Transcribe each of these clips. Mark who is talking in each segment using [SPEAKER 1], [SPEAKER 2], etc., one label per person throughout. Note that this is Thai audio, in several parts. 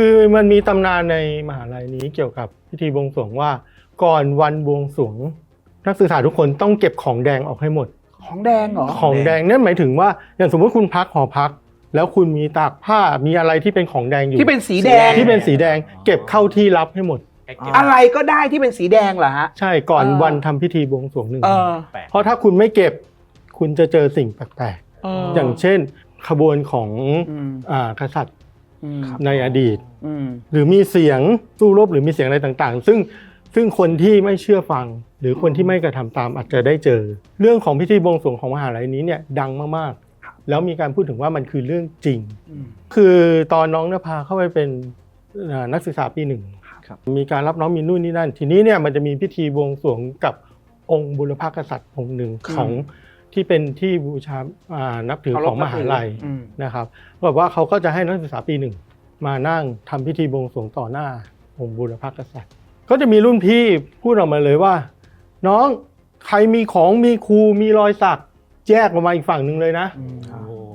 [SPEAKER 1] คือมันมีตำนานในมหาลัยนี้เกี่ยวกับพิธีบวงสรวงว่า ก่อนวันบวงสรวง นักศึกษาทุกคนต้องเก็บของแดงออกให้หมด
[SPEAKER 2] ของแดงเหรอ
[SPEAKER 1] ของแดงนั่นหมายถึงว่าอย่างสมมติคุณพักหอพัก แล้วคุณมีตากผ้ามีอะไรที่เป็นของแดงอยู่
[SPEAKER 2] ที่เป็นสีแดง
[SPEAKER 1] ที่เป็นสีแดง เก็บเข้าที่รับให้หมด
[SPEAKER 2] อะไรก็ได้ที่เป็นสีแดงเหรอฮะ
[SPEAKER 1] ใช่ก่อน
[SPEAKER 2] เออ
[SPEAKER 1] วันทำพิธีบวงสรวงหนึ่ง
[SPEAKER 2] เอ
[SPEAKER 1] วัน
[SPEAKER 2] อ
[SPEAKER 1] เพราะถ้าคุณไม่เก็บคุณจะเจอสิ่งแปลก
[SPEAKER 2] เออ
[SPEAKER 1] ๆอย่างเช่นขบวนของ
[SPEAKER 2] อืม
[SPEAKER 1] อ่ากษัตริย์
[SPEAKER 2] อืม
[SPEAKER 1] ในอดีต
[SPEAKER 2] อืม
[SPEAKER 1] หรือมีเสียงสู้รบหรือมีเสียงอะไรต่างๆ ซึ่งซึ่งคนที่ไม่เชื่อฟัง หรือคนที่ไม่กระทำตามอาจจะได้เจอ เรื่องของพิธีบวงสรวงของมหาลัยนี้เนี่ยดังมากๆ แล้วมีการพูดถึงว่ามันคือเรื่องจริง
[SPEAKER 2] อืม
[SPEAKER 1] คือตอนน้องนภาเข้าไปเป็นอ่านักศึกษาปีหนึ่ง
[SPEAKER 3] ครับ
[SPEAKER 1] มีการรับน้องมีนู่นนี่นั่น ทีนี้เนี่ยมันจะมีพิธีบวงสรวงกับองค์บุรพกษัตริย์องค์หนึ่งของ ที่เป็นที่บูชาอ่านับถือของมหาลัย
[SPEAKER 2] อืม
[SPEAKER 1] นะครับแบบว่าเขาก็จะให้นักศึกษาปีหนึ่งมานั่งทำพิธีบวงสรวงต่อหน้าองค์บูรพกษัตริย์ ก็จะมีรุ่นพี่พูดออกมาเลยว่า น้องใครมีของมีครูมีรอยสักแยกออกมาอีกฝั่งหนึ่งเลยนะ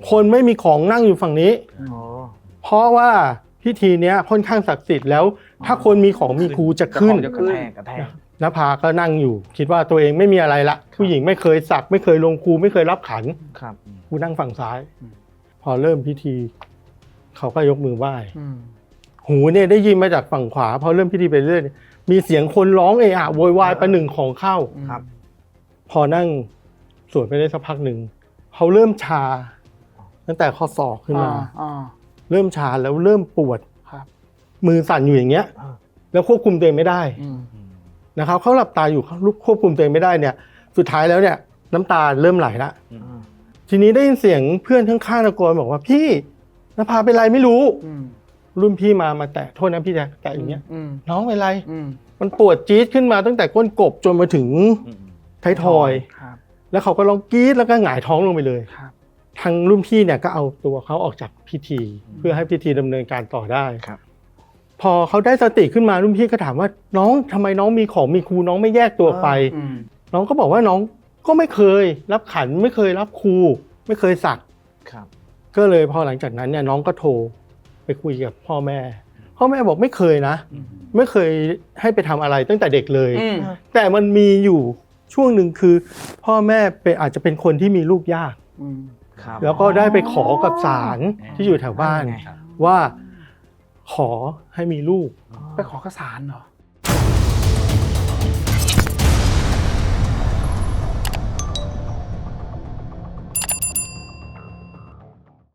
[SPEAKER 1] คนไม่มีของนั่งอยู่ฝั่งนี้
[SPEAKER 2] อ๋อ
[SPEAKER 1] เพราะว่าพิธีเนี้ยค่อนข้างศักดิ์สิทธิ์แล้ว ถ้าคนมีของมีครูจะขึ้น
[SPEAKER 2] จะกระแทกกระแทก
[SPEAKER 1] นภาก็นั่งอยู่ คิดว่าตัวเองไม่มีอะไรละผู้หญิงไม่เคยสัก ไม่เคยลงครูไม่เคยรับขัน
[SPEAKER 2] ครับ
[SPEAKER 1] กูนั่งฝั่งซ้าย
[SPEAKER 2] อืม
[SPEAKER 1] พอเริ่มพิธี เขาก็ยกมือไหว้
[SPEAKER 2] อืม
[SPEAKER 1] หูเนี่ยได้ยินมาจากฝั่งขวา พอเริ่มพิธีไปเรื่อยเนี่ยมีเสียงคนร้องเอะอะโวยวายประหนึ่งของเข้า
[SPEAKER 2] ครับ
[SPEAKER 1] พอนั่งสวดไปได้สักพักหนึ่งเขาเริ่มชา ตั้งแต่ข้อศอกขึ้นมา
[SPEAKER 2] อ่า
[SPEAKER 1] เริ่มชาแล้วเริ่มปวด
[SPEAKER 2] ครับ
[SPEAKER 1] มือสั่นอยู่อย่างเงี้ย
[SPEAKER 2] อ่า
[SPEAKER 1] แล้วควบคุมตัวเองไม่ได้
[SPEAKER 2] อืม
[SPEAKER 1] นะครับเขาหลับตาอยู่เขาควบคุมตัวเองไม่ได้เนี่ย สุดท้ายแล้วเนี่ยน้ำตาเริ่มไหลละ
[SPEAKER 2] อ่า
[SPEAKER 1] ทีนี้ได้ยินเสียงเพื่อนข้างๆตะโกนบอกว่าพี่นภาเป็นไรไม่รู้
[SPEAKER 2] อืม
[SPEAKER 1] รุ่นพี่มามาแตะโทษนะพี่แจ๊คแตะอย่างเงี้ย
[SPEAKER 2] อืม
[SPEAKER 1] น้องเป็นไร
[SPEAKER 2] อืม
[SPEAKER 1] มันปวดจี๊ดขึ้นมาตั้งแต่ก้นกบจนมาถึงท้ายทอย
[SPEAKER 2] ครับ
[SPEAKER 1] แล้วเขาก็ร้องกรี๊ดแล้วก็หงายท้องลงไปเลย
[SPEAKER 2] ครับ
[SPEAKER 1] ทางรุ่นพี่เนี่ยก็เอาตัวเขาออกจากพิธี เพื่อให้พิธีดำเนินการต่อได้
[SPEAKER 2] ครับ
[SPEAKER 1] พอเขาได้สติขึ้นมารุ่นพี่ก็ถามว่าน้องทำไมน้องมีของมีครูน้องไม่แยกตัวไป
[SPEAKER 2] อืม
[SPEAKER 1] น้องก็บอกว่าน้องก็ไม่เคยรับขันไม่เคยรับครูไม่เคยสัก
[SPEAKER 3] ครับ
[SPEAKER 1] ก็เลยพอหลังจากนั้นเนี่ยน้องก็โทรไปคุยกับพ่อแม่ พ่อแม่บอกไม่เคยนะไม่เคยให้ไปทำอะไรตั้งแต่เด็กเลย
[SPEAKER 2] อืม
[SPEAKER 1] แต่มันมีอยู่ช่วงหนึ่งคือ พ่อแม่เป็นอาจจะเป็นคนที่มีลูกยาก
[SPEAKER 2] อืม
[SPEAKER 3] ครับ
[SPEAKER 1] แล้วก็ได้ไปขอกับศาลที่อยู่แถวบ้าน
[SPEAKER 2] ไง
[SPEAKER 1] ว่า ขอให้มีลูก
[SPEAKER 2] ไปขอกระสานเหรอ